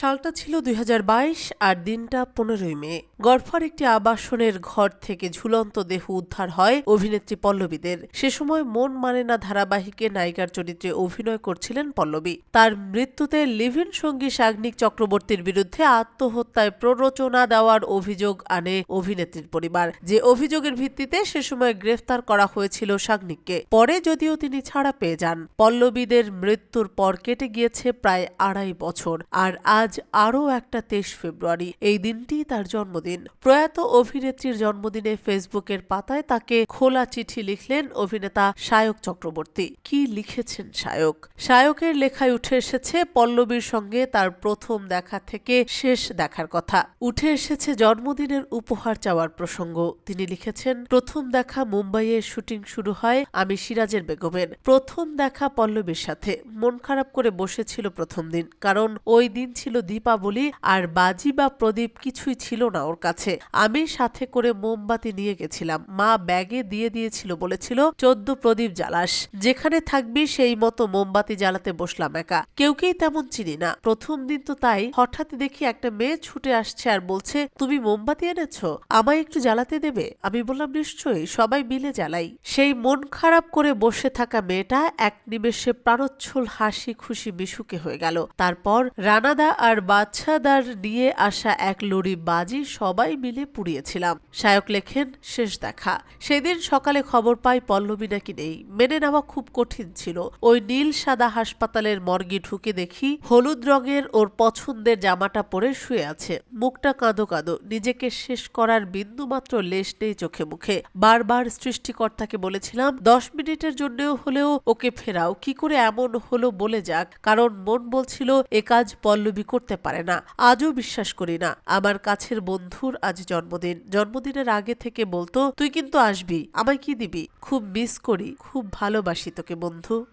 সালটা ছিল দুই হাজার বাইশ আর দিনটা পনেরোই মে। গড়ফার একটি আবাসনের ঘর থেকে ঝুলন্ত দেহ উদ্ধার হয় অভিনেত্রী পল্লবীদের। সে সময় মন মানে না ধারাবাহিকে নায়িকার চরিত্রে অভিনয় করছিলেন পল্লবী। তার মৃত্যুতে লিভিন সঙ্গী সাগ্নিক চক্রবর্তীর বিরুদ্ধে আত্মহত্যায় প্ররোচনা দেওয়ার অভিযোগ আনে অভিনেত্রীর পরিবার। যে অভিযোগের ভিত্তিতে সে সময় গ্রেফতার করা হয়েছিল সাগ্নিককে। পরে যদিও তিনি ছাড়া পেয়ে যান। পল্লবীদের মৃত্যুর পর কেটে গিয়েছে প্রায় আড়াই বছর। আর আজ আরও একটা তেইশ ফেব্রুয়ারি। এই দিনটি তার জন্মদিন। প্রয়াত অভিনেত্রীর জন্মদিনে ফেসবুকের পাতায় তাকে খোলা চিঠি লিখলেন অভিনেতা সায়ক চক্রবর্তী। কি লিখেছেন সায়ক সায়কের লেখায় উঠে এসেছে, পল্লবীর সঙ্গে তার প্রথম দেখা থেকে শেষ দেখার কথা। উঠে এসেছে জন্মদিনের উপহার চাওয়ার প্রসঙ্গ। তিনি লিখেছেন, প্রথম দেখা মুম্বাইয়ে শুটিং শুরু হয় আমি সিরাজের বেগমের। প্রথম দেখা পল্লবীর সাথে। মন খারাপ করে বসেছিল প্রথম দিন। কারণ ওই দিন ছিল দীপাবলি আর বাজি বা প্রদীপ কিছুই ছিল না ওর কাছে। আমি সাথে করে মোমবাতি নিয়ে গেছিলাম। মা ব্যাগে দিয়ে দিয়েছিল, বলেছিল, চোদ্দ প্রদীপ জ্বালাস। যেখানে থাকবি সেই মতো মোমবাতি জ্বালাতে বসলাম একা। কেউকেই তেমন চিনি না। প্রথম দিন তো তাই। হঠাৎ দেখি একটা মেয়ে ছুটে আসছে আর বলছে, তুমি মোমবাতি এনেছ? আমায় একটু জ্বালাতে দেবে? আমি বললাম, নিশ্চয়ই। সবাই মিলে জ্বালাই। সেই মন খারাপ করে বসে থাকা মেয়েটা এক নিমেষে প্রাণোচ্ছল হাসি খুশি মিশুকে হয়ে গেল। তারপর রানাদা আর বাচ্চাদার নিয়ে আসা এক লড়ি বাজি সবাই মিলে পুড়িয়েছিলাম। শায়ক লেখেন, শেষ দেখা। সেদিন সকালে খবর পাই পল্লবী নাকি নেই। মেনে নেওয়া খুব কঠিন ছিল। ওই নীল সাদা হাসপাতালের মর্গে ঢুকে দেখি হলুদ রঙের ওর পছন্দের জামাটা পরে শুয়ে আছে। মুখটা কাঁদো কাঁদো, নিজেকে শেষ করার বিন্দুমাত্র লেশ নেই চোখে মুখে। বারবার সৃষ্টিকর্তাকে বলেছিলাম, দশ মিনিটের জন্যও হলেও ওকে ফেরাও, কি করে এমন হলো বলে যাক। কারণ মন বলছিল, এ কাজ পল্লবী করতে পারে না। আজও বিশ্বাস করি না। আমার কাছের বন্ধুর আজ জন্মদিন। জন্মদিনের আগে থেকে বলতো, তুই কিন্তু আসবি। আমায় কি দিবি? খুব মিস করি। খুব ভালোবাসি তোকে, বন্ধু।